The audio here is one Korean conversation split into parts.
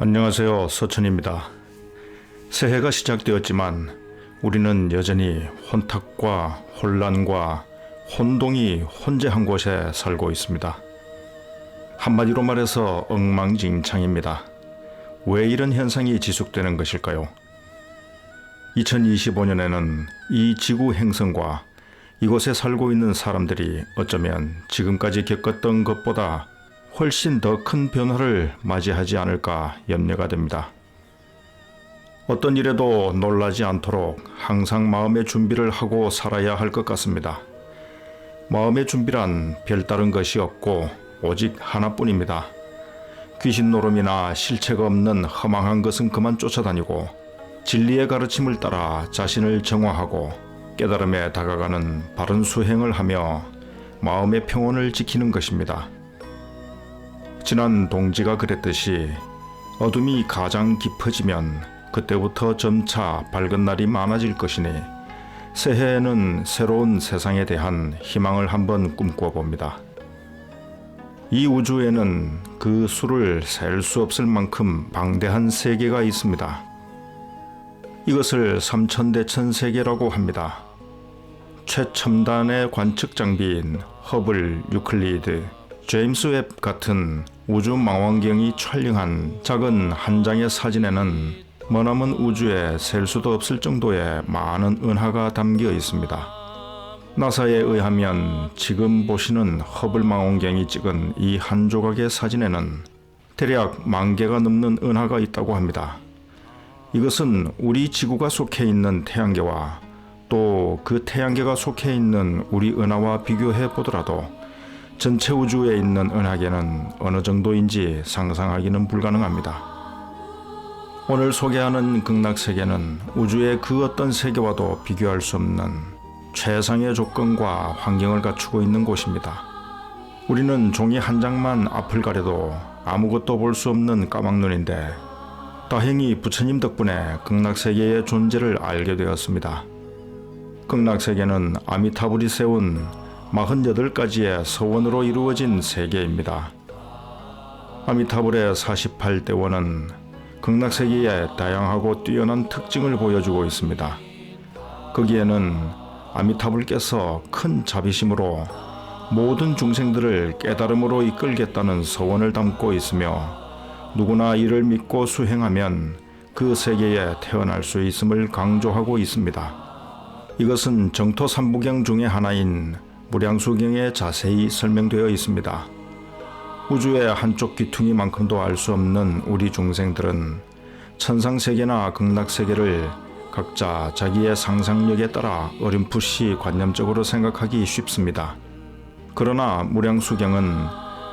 안녕하세요. 서천입니다. 새해가 시작되었지만 우리는 여전히 혼탁과 혼란과 혼동이 혼재한 곳에 살고 있습니다. 한마디로 말해서 엉망진창입니다. 왜 이런 현상이 지속되는 것일까요? 2025년에는 이 지구 행성과 이곳에 살고 있는 사람들이 어쩌면 지금까지 겪었던 것보다 훨씬 더 큰 변화를 맞이하지 않을까 염려가 됩니다. 어떤 일에도 놀라지 않도록 항상 마음의 준비를 하고 살아야 할 것 같습니다. 마음의 준비란 별다른 것이 없고 오직 하나뿐입니다. 귀신 노름이나 실체가 없는 허망한 것은 그만 쫓아다니고 진리의 가르침을 따라 자신을 정화하고 깨달음에 다가가는 바른 수행을 하며 마음의 평온을 지키는 것입니다. 지난 동지가 그랬듯이 어둠이 가장 깊어지면 그때부터 점차 밝은 날이 많아질 것이니 새해에는 새로운 세상에 대한 희망을 한번 꿈꿔 봅니다. 이 우주에는 그 수를 셀 수 없을 만큼 방대한 세계가 있습니다. 이것을 삼천대천 세계라고 합니다. 최첨단의 관측 장비인 허블, 유클리드, 제임스 웹 같은 우주 망원경이 촬영한 작은 한 장의 사진에는 머나먼 우주에 셀 수도 없을 정도의 많은 은하가 담겨 있습니다. 나사에 의하면 지금 보시는 허블 망원경이 찍은 이 한 조각의 사진에는 대략 만 개가 넘는 은하가 있다고 합니다. 이것은 우리 지구가 속해 있는 태양계와 또 그 태양계가 속해 있는 우리 은하와 비교해 보더라도 전체 우주에 있는 은하계는 어느 정도인지 상상하기는 불가능합니다. 오늘 소개하는 극락세계는 우주의 그 어떤 세계와도 비교할 수 없는 최상의 조건과 환경을 갖추고 있는 곳입니다. 우리는 종이 한 장만 앞을 가려도 아무것도 볼 수 없는 까막눈인데 다행히 부처님 덕분에 극락세계의 존재를 알게 되었습니다. 극락세계는 아미타불이 세운 48가지의 서원으로 이루어진 세계입니다. 아미타불의 48대원은 극락세계의 다양하고 뛰어난 특징을 보여주고 있습니다. 거기에는 아미타불께서 큰 자비심으로 모든 중생들을 깨달음으로 이끌겠다는 서원을 담고 있으며 누구나 이를 믿고 수행하면 그 세계에 태어날 수 있음을 강조하고 있습니다. 이것은 정토 삼부경 중의 하나인 무량수경에 자세히 설명되어 있습니다. 우주의 한쪽 귀퉁이만큼도 알 수 없는 우리 중생들은 천상세계나 극락세계를 각자 자기의 상상력에 따라 어렴풋이 관념적으로 생각하기 쉽습니다. 그러나 무량수경은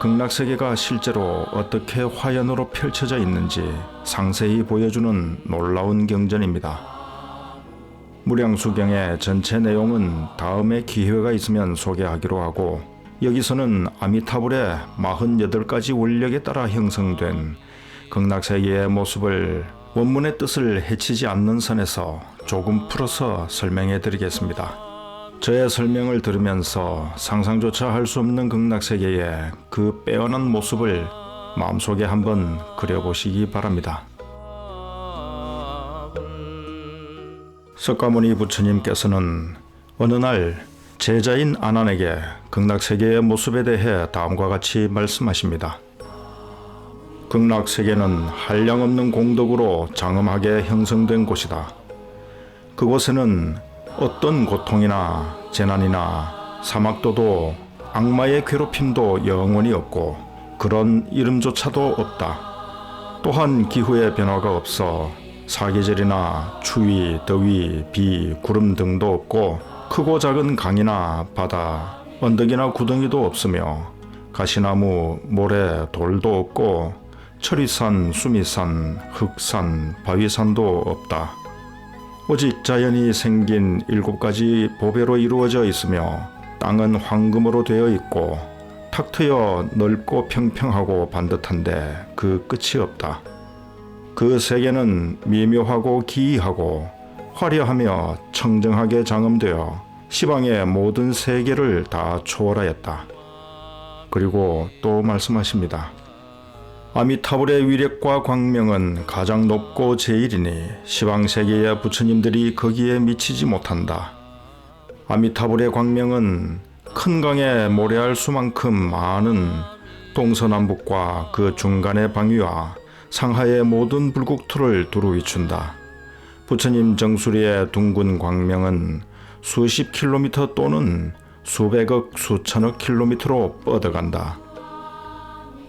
극락세계가 실제로 어떻게 화연으로 펼쳐져 있는지 상세히 보여주는 놀라운 경전입니다. 무량수경의 전체 내용은 다음에 기회가 있으면 소개하기로 하고 여기서는 아미타불의 48가지 원력에 따라 형성된 극락세계의 모습을 원문의 뜻을 해치지 않는 선에서 조금 풀어서 설명해 드리겠습니다. 저의 설명을 들으면서 상상조차 할 수 없는 극락세계의 그 빼어난 모습을 마음속에 한번 그려보시기 바랍니다. 석가모니 부처님께서는 어느 날 제자인 아난에게 극락세계의 모습에 대해 다음과 같이 말씀하십니다. 극락세계는 한량없는 공덕으로 장엄하게 형성된 곳이다. 그곳에는 어떤 고통이나 재난이나 사막도도 악마의 괴롭힘도 영원히 없고 그런 이름조차도 없다. 또한 기후의 변화가 없어 사계절이나 추위, 더위, 비, 구름 등도 없고 크고 작은 강이나 바다, 언덕이나 구덩이도 없으며 가시나무, 모래, 돌도 없고 철이산, 수미산, 흑산, 바위산도 없다. 오직 자연이 생긴 일곱 가지 보배로 이루어져 있으며 땅은 황금으로 되어 있고 탁 트여 넓고 평평하고 반듯한데 그 끝이 없다. 그 세계는 미묘하고 기이하고 화려하며 청정하게 장엄되어 시방의 모든 세계를 다 초월하였다. 그리고 또 말씀하십니다. 아미타불의 위력과 광명은 가장 높고 제일이니 시방 세계의 부처님들이 거기에 미치지 못한다. 아미타불의 광명은 큰 강에 모래알 수만큼 많은 동서남북과 그 중간의 방위와 상하의 모든 불국토를 두루 비춘다. 부처님 정수리의 둥근 광명은 수십 킬로미터 또는 수백억 수천억 킬로미터로 뻗어간다.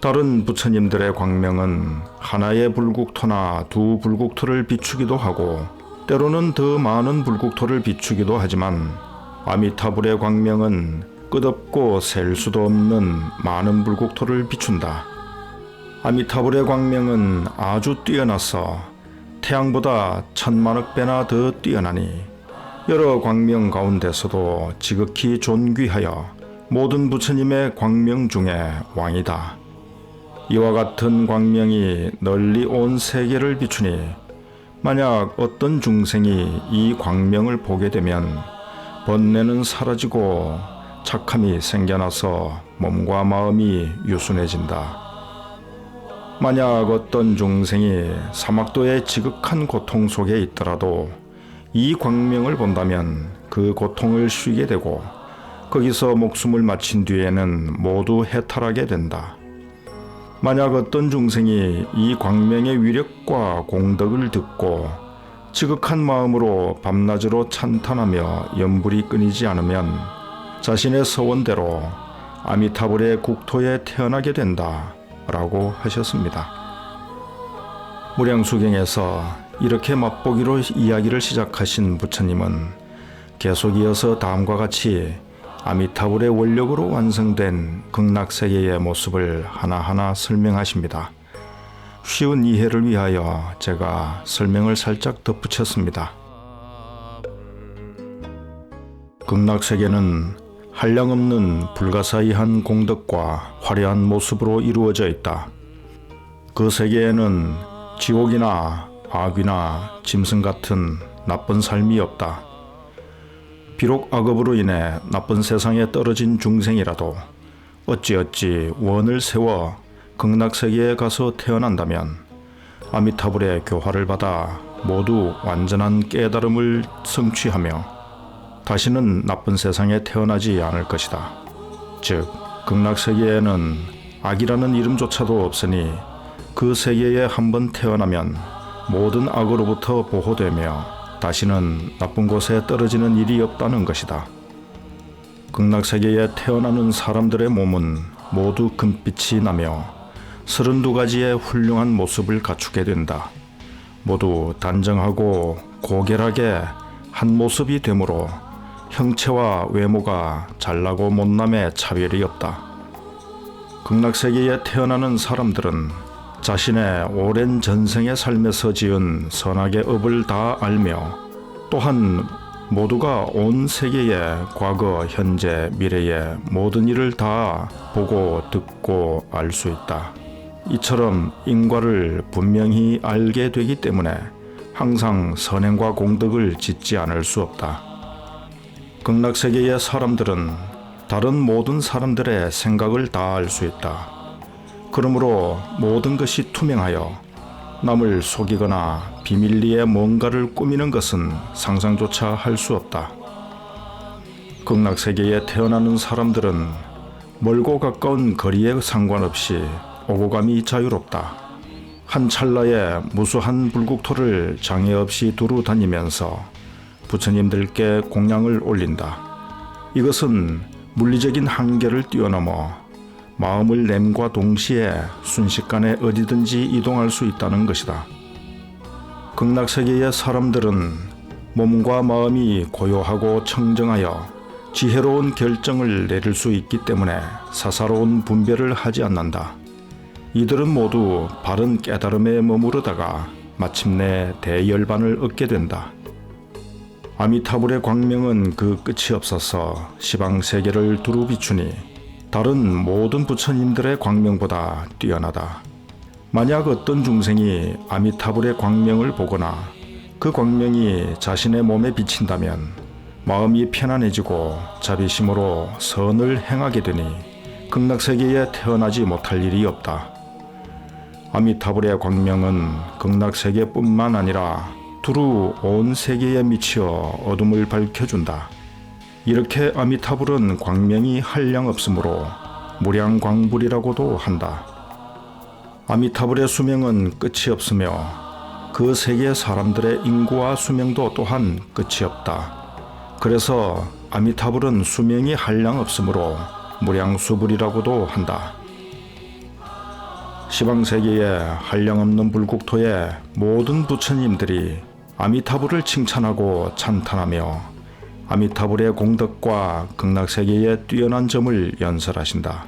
다른 부처님들의 광명은 하나의 불국토나 두 불국토를 비추기도 하고 때로는 더 많은 불국토를 비추기도 하지만 아미타불의 광명은 끝없고 셀 수도 없는 많은 불국토를 비춘다. 아미타불의 광명은 아주 뛰어나서 태양보다 천만억 배나 더 뛰어나니 여러 광명 가운데서도 지극히 존귀하여 모든 부처님의 광명 중에 왕이다. 이와 같은 광명이 널리 온 세계를 비추니 만약 어떤 중생이 이 광명을 보게 되면 번뇌는 사라지고 착함이 생겨나서 몸과 마음이 유순해진다. 만약 어떤 중생이 사막도의 지극한 고통 속에 있더라도 이 광명을 본다면 그 고통을 쉬게 되고 거기서 목숨을 마친 뒤에는 모두 해탈하게 된다. 만약 어떤 중생이 이 광명의 위력과 공덕을 듣고 지극한 마음으로 밤낮으로 찬탄하며 연불이 끊이지 않으면 자신의 서원대로 아미타불의 국토에 태어나게 된다. 라고 하셨습니다. 무량수경에서 이렇게 맛보기로 이야기를 시작하신 부처님은 계속 이어서 다음과 같이 아미타불의 원력으로 완성된 극락세계의 모습을 하나하나 설명하십니다. 쉬운 이해를 위하여 제가 설명을 살짝 덧붙였습니다. 극락세계는 한량없는 불가사의한 공덕과 화려한 모습으로 이루어져 있다. 그 세계에는 지옥이나 악이나 짐승 같은 나쁜 삶이 없다. 비록 악업으로 인해 나쁜 세상에 떨어진 중생이라도 어찌어찌 원을 세워 극락세계에 가서 태어난다면 아미타불의 교화를 받아 모두 완전한 깨달음을 성취하며 다시는 나쁜 세상에 태어나지 않을 것이다. 즉, 극락 세계에는 악이라는 이름조차도 없으니 그 세계에 한번 태어나면 모든 악으로부터 보호되며 다시는 나쁜 곳에 떨어지는 일이 없다는 것이다. 극락 세계에 태어나는 사람들의 몸은 모두 금빛이 나며 32가지의 훌륭한 모습을 갖추게 된다. 모두 단정하고 고결하게 한 모습이 되므로 형체와 외모가 잘나고 못남의 차별이 없다. 극락세계에 태어나는 사람들은 자신의 오랜 전생의 삶에서 지은 선악의 업을 다 알며 또한 모두가 온 세계의 과거, 현재, 미래의 모든 일을 다 보고 듣고 알 수 있다. 이처럼 인과를 분명히 알게 되기 때문에 항상 선행과 공덕을 짓지 않을 수 없다. 극락세계의 사람들은 다른 모든 사람들의 생각을 다 알 수 있다. 그러므로 모든 것이 투명하여 남을 속이거나 비밀리에 뭔가를 꾸미는 것은 상상조차 할 수 없다. 극락세계에 태어나는 사람들은 멀고 가까운 거리에 상관없이 오고 감이 자유롭다. 한 찰나에 무수한 불국토를 장애 없이 두루 다니면서 부처님들께 공양을 올린다. 이것은 물리적인 한계를 뛰어넘어 마음을 냄과 동시에 순식간에 어디든지 이동할 수 있다는 것이다. 극락세계의 사람들은 몸과 마음이 고요하고 청정하여 지혜로운 결정을 내릴 수 있기 때문에 사사로운 분별을 하지 않는다. 이들은 모두 바른 깨달음에 머무르다가 마침내 대열반을 얻게 된다. 아미타불의 광명은 그 끝이 없어서 시방 세계를 두루 비추니 다른 모든 부처님들의 광명보다 뛰어나다. 만약 어떤 중생이 아미타불의 광명을 보거나 그 광명이 자신의 몸에 비친다면 마음이 편안해지고 자비심으로 선을 행하게 되니 극락세계에 태어나지 못할 일이 없다. 아미타불의 광명은 극락세계뿐만 아니라 두루 온 세계에 미치어 어둠을 밝혀준다. 이렇게 아미타불은 광명이 한량 없으므로 무량광불이라고도 한다. 아미타불의 수명은 끝이 없으며 그 세계 사람들의 인구와 수명도 또한 끝이 없다. 그래서 아미타불은 수명이 한량 없으므로 무량수불이라고도 한다. 시방세계의 한량없는 불국토의 모든 부처님들이 아미타불을 칭찬하고 찬탄하며 아미타불의 공덕과 극락세계의 뛰어난 점을 연설하신다.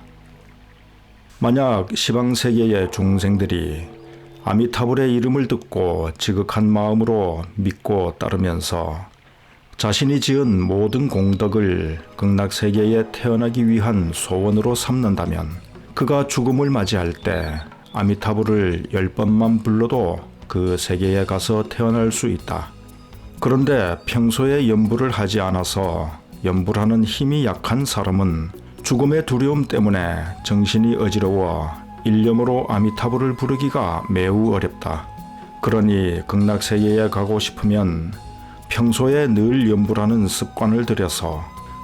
만약 시방세계의 중생들이 아미타불의 이름을 듣고 지극한 마음으로 믿고 따르면서 자신이 지은 모든 공덕을 극락세계에 태어나기 위한 소원으로 삼는다면 그가 죽음을 맞이할 때 아미타불을 열 번만 불러도 그 세계에 가서 태어날 수 있다. 그런데 평소에 연불을 하지 않아서 연불하는 힘이 약한 사람은 죽음의 두려움 때문에 정신이 어지러워 일념으로 아미타불을 부르기가 매우 어렵다. 그러니 극락세계에 가고 싶으면 평소에 늘 연불하는 습관을 들여서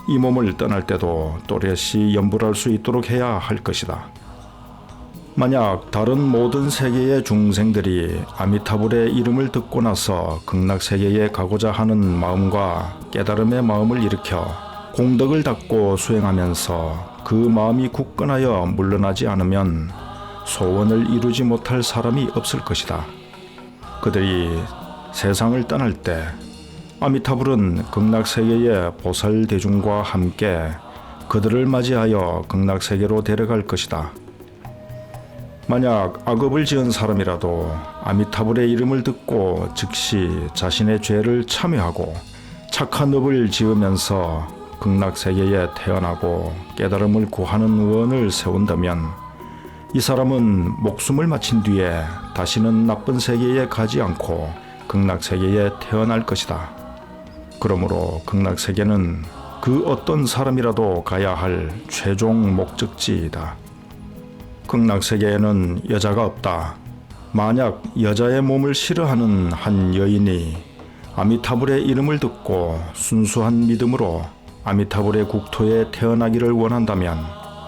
이 몸을 떠날 때도 또렷이 연불할 수 있도록 해야 할 것이다. 만약 다른 모든 세계의 중생들이 아미타불의 이름을 듣고 나서 극락 세계에 가고자 하는 마음과 깨달음의 마음을 일으켜 공덕을 닦고 수행하면서 그 마음이 굳건하여 물러나지 않으면 소원을 이루지 못할 사람이 없을 것이다. 그들이 세상을 떠날 때 아미타불은 극락 세계의 보살 대중과 함께 그들을 맞이하여 극락 세계로 데려갈 것이다. 만약 악업을 지은 사람이라도 아미타불의 이름을 듣고 즉시 자신의 죄를 참여하고 착한 업을 지으면서 극락세계에 태어나고 깨달음을 구하는 원을 세운다면 이 사람은 목숨을 마친 뒤에 다시는 나쁜 세계에 가지 않고 극락세계에 태어날 것이다. 그러므로 극락세계는 그 어떤 사람이라도 가야 할 최종 목적지이다. 극락세계에는 여자가 없다. 만약 여자의 몸을 싫어하는 한 여인이 아미타불의 이름을 듣고 순수한 믿음으로 아미타불의 국토에 태어나기를 원한다면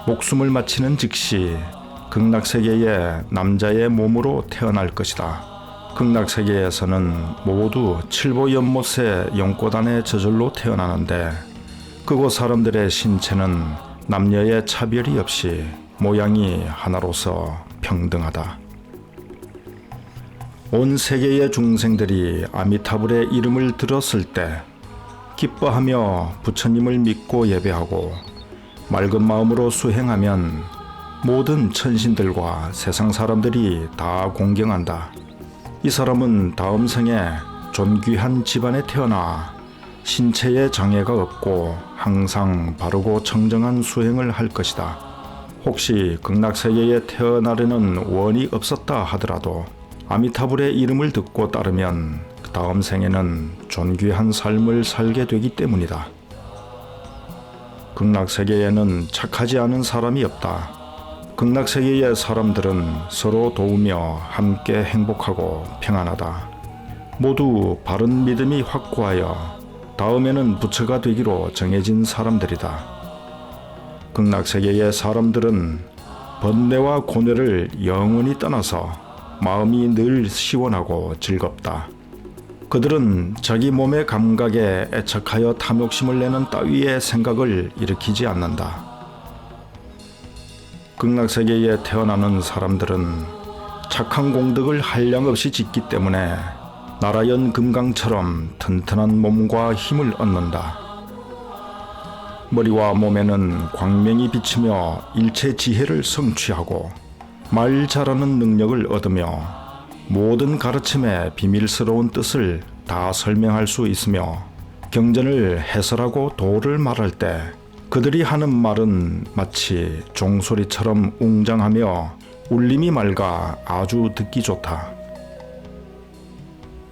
목숨을 마치는 즉시 극락세계의 남자의 몸으로 태어날 것이다. 극락세계에서는 모두 칠보 연못의 연꽃안에 저절로 태어나는데 그곳 사람들의 신체는 남녀의 차별이 없이 모양이 하나로서 평등하다. 온 세계의 중생들이 아미타불의 이름을 들었을 때 기뻐하며 부처님을 믿고 예배하고 맑은 마음으로 수행하면 모든 천신들과 세상 사람들이 다 공경한다. 이 사람은 다음 생에 존귀한 집안에 태어나 신체에 장애가 없고 항상 바르고 청정한 수행을 할 것이다. 혹시 극락세계에 태어나려는 원이 없었다 하더라도 아미타불의 이름을 듣고 따르면 그 다음 생에는 존귀한 삶을 살게 되기 때문이다. 극락세계에는 착하지 않은 사람이 없다. 극락세계의 사람들은 서로 도우며 함께 행복하고 평안하다. 모두 바른 믿음이 확고하여 다음에는 부처가 되기로 정해진 사람들이다. 극락세계의 사람들은 번뇌와 고뇌를 영원히 떠나서 마음이 늘 시원하고 즐겁다. 그들은 자기 몸의 감각에 애착하여 탐욕심을 내는 따위의 생각을 일으키지 않는다. 극락세계에 태어나는 사람들은 착한 공덕을 한량 없이 짓기 때문에 나라연 금강처럼 튼튼한 몸과 힘을 얻는다. 머리와 몸에는 광명이 비치며 일체 지혜를 성취하고 말 잘하는 능력을 얻으며 모든 가르침의 비밀스러운 뜻을 다 설명할 수 있으며 경전을 해설하고 도를 말할 때 그들이 하는 말은 마치 종소리처럼 웅장하며 울림이 맑아 아주 듣기 좋다.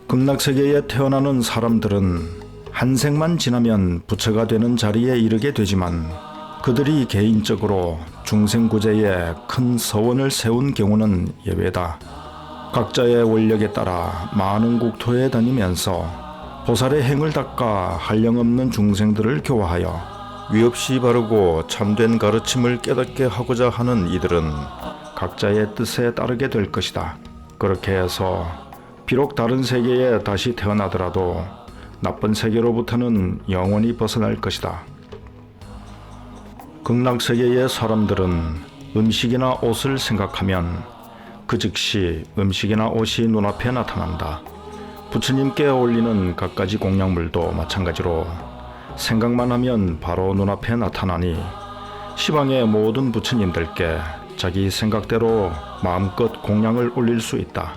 극락세계에 태어나는 사람들은 한 생만 지나면 부처가 되는 자리에 이르게 되지만 그들이 개인적으로 중생구제에 큰 서원을 세운 경우는 예외다. 각자의 원력에 따라 많은 국토에 다니면서 보살의 행을 닦아 한량없는 중생들을 교화하여 위없이 바르고 참된 가르침을 깨닫게 하고자 하는 이들은 각자의 뜻에 따르게 될 것이다. 그렇게 해서 비록 다른 세계에 다시 태어나더라도 나쁜 세계로부터는 영원히 벗어날 것이다. 극락 세계의 사람들은 음식이나 옷을 생각하면 그 즉시 음식이나 옷이 눈앞에 나타난다. 부처님께 올리는 갖가지 공양물도 마찬가지로 생각만 하면 바로 눈앞에 나타나니 시방의 모든 부처님들께 자기 생각대로 마음껏 공양을 올릴 수 있다.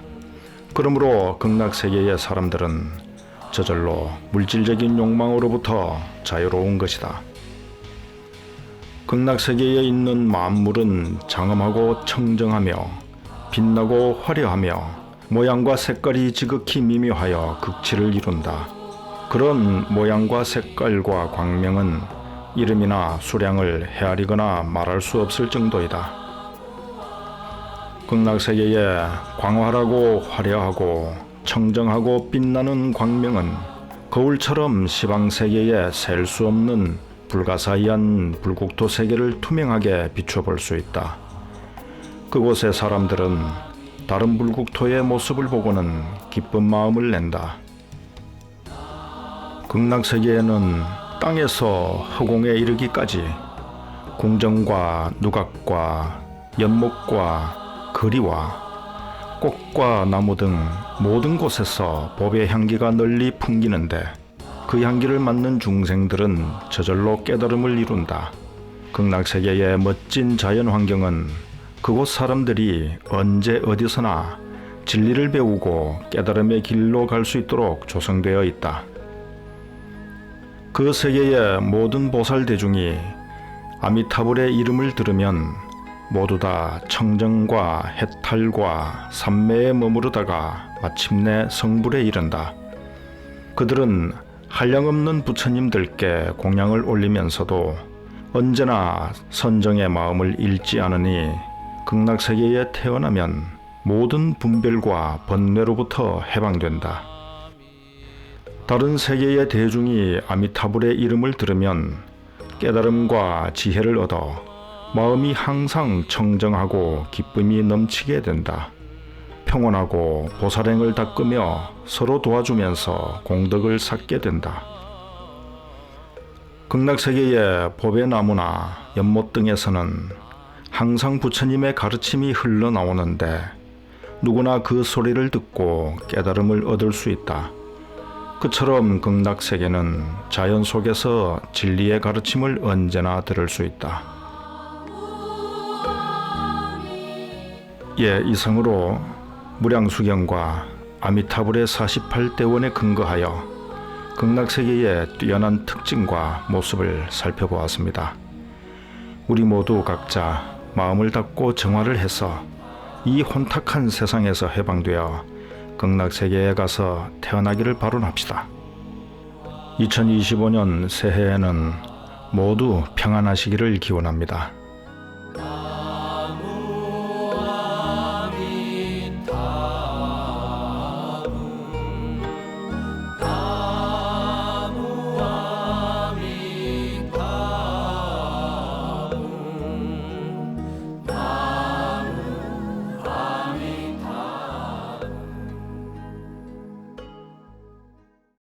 그러므로 극락 세계의 사람들은 저절로 물질적인 욕망으로부터 자유로운 것이다. 극락세계에 있는 만물은 장엄하고 청정하며 빛나고 화려하며 모양과 색깔이 지극히 미묘하여 극치를 이룬다. 그런 모양과 색깔과 광명은 이름이나 수량을 헤아리거나 말할 수 없을 정도이다. 극락세계의 광활하고 화려하고 청정하고 빛나는 광명은 거울처럼 시방 세계에 셀 수 없는 불가사의한 불국토 세계를 투명하게 비춰볼 수 있다. 그곳의 사람들은 다른 불국토의 모습을 보고는 기쁜 마음을 낸다. 극락 세계에는 땅에서 허공에 이르기까지 궁정과 누각과 연목과 거리와 꽃과 나무 등 모든 곳에서 법의 향기가 널리 풍기는데 그 향기를 맡는 중생들은 저절로 깨달음을 이룬다. 극락세계의 멋진 자연 환경은 그곳 사람들이 언제 어디서나 진리를 배우고 깨달음의 길로 갈 수 있도록 조성되어 있다. 그 세계의 모든 보살 대중이 아미타불의 이름을 들으면 모두 다 청정과 해탈과 삼매에 머무르다가 마침내 성불에 이른다. 그들은 한량없는 부처님들께 공양을 올리면서도 언제나 선정의 마음을 잃지 않으니 극락세계에 태어나면 모든 분별과 번뇌로부터 해방된다. 다른 세계의 대중이 아미타불의 이름을 들으면 깨달음과 지혜를 얻어 마음이 항상 청정하고 기쁨이 넘치게 된다. 평온하고 보살행을 닦으며 서로 도와주면서 공덕을 쌓게 된다. 극락세계의 법의 나무나 연못 등에서는 항상 부처님의 가르침이 흘러나오는데 누구나 그 소리를 듣고 깨달음을 얻을 수 있다. 그처럼 극락세계는 자연 속에서 진리의 가르침을 언제나 들을 수 있다. 예, 이상으로 무량수경과 아미타불의 48대원에 근거하여 극락세계의 뛰어난 특징과 모습을 살펴보았습니다. 우리 모두 각자 마음을 닫고 정화를 해서 이 혼탁한 세상에서 해방되어 극락세계에 가서 태어나기를 바론합시다. 2025년 새해에는 모두 평안하시기를 기원합니다.